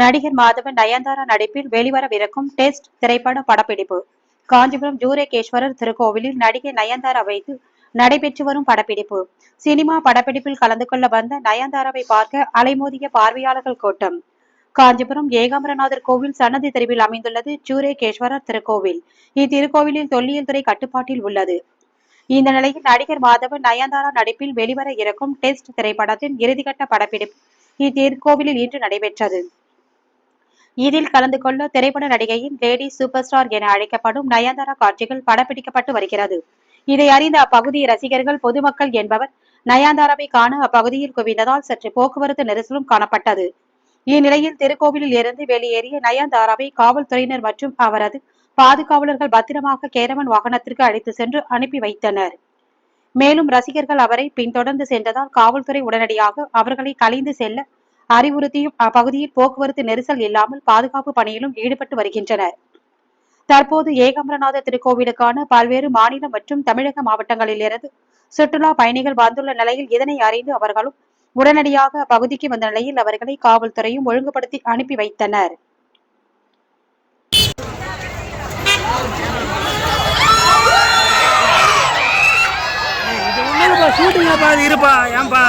நடிகர் மாதவன் நயன்தாரா நடிப்பில் வெளிவரவிருக்கும் டெஸ்ட் திரைப்பட படப்பிடிப்பு. காஞ்சிபுரம் ஜூரேகேஸ்வரர் திருக்கோவிலில் நடிகை நயன்தாரா வைத்து நடைபெற்று வரும் படப்பிடிப்பு. சினிமா படப்பிடிப்பில் கலந்து கொள்ள வந்த நயன்தாராவை பார்க்க அலைமோதிய பார்வையாளர்கள் கூட்டம். காஞ்சிபுரம் ஏகாம்பரநாதர் கோவில் சன்னதி தெருவில் அமைந்துள்ளது ஜூரேகேஸ்வரர் திருக்கோவில். இத்திருக்கோவிலில் தொல்லியல் துறை கட்டுப்பாட்டில் உள்ளது. இந்த நிலையில் நடிகர் மாதவன் நயன்தாரா நடிப்பில் வெளிவர இருக்கும் டெஸ்ட் திரைப்படத்தின் இறுதிக்கட்ட படப்பிடிப்பு இத்திருக்கோவிலில் இன்று நடைபெற்றது. இதில் கலந்து கொள்ள திரைப்பட நடிகையின் லேடி சூப்பர் ஸ்டார் என அழைக்கப்படும் நயன்தாரா காட்சிகள் படப்பிடிக்கப்பட்டு வருகிறது. இதை அறிந்த அப்பகுதி ரசிகர்கள் பொதுமக்கள் என்பவர் நயன்தாராவை காண அப்பகுதியில் குவிந்ததால் சற்று போக்குவரத்து நெரிசலும் காணப்பட்டது. இந்நிலையில் திருக்கோவிலில் இருந்து வெளியேறிய நயன்தாராவை காவல்துறையினர் மற்றும் அவரது பாதுகாவலர்கள் பத்திரமாக கேரவன் வாகனத்திற்கு அழைத்து சென்று அனுப்பி வைத்தனர். மேலும் ரசிகர்கள் அவரை பின்தொடர்ந்து சென்றதால் காவல்துறை உடனடியாக அவர்களை கலைந்து செல்ல அறிவுறுத்தியும் அப்பகுதியில் போக்குவரத்து நெரிசல் இல்லாமல் பாதுகாப்பு பணியிலும் ஈடுபட்டு வருகின்றனர். தற்போது ஏகாம்பரநாத திருக்கோவிலுக்கான பல்வேறு மாநில மற்றும் தமிழக மாவட்டங்களிலிருந்து சுற்றுலா பயணிகள் வந்துள்ள நிலையில் இதனை அறிந்து அவர்களும் உடனடியாக அப்பகுதிக்கு வந்த நிலையில் அவர்களை காவல்துறையும் ஒழுங்குபடுத்தி அனுப்பி வைத்தனர். இருப்பா ஏன்பா?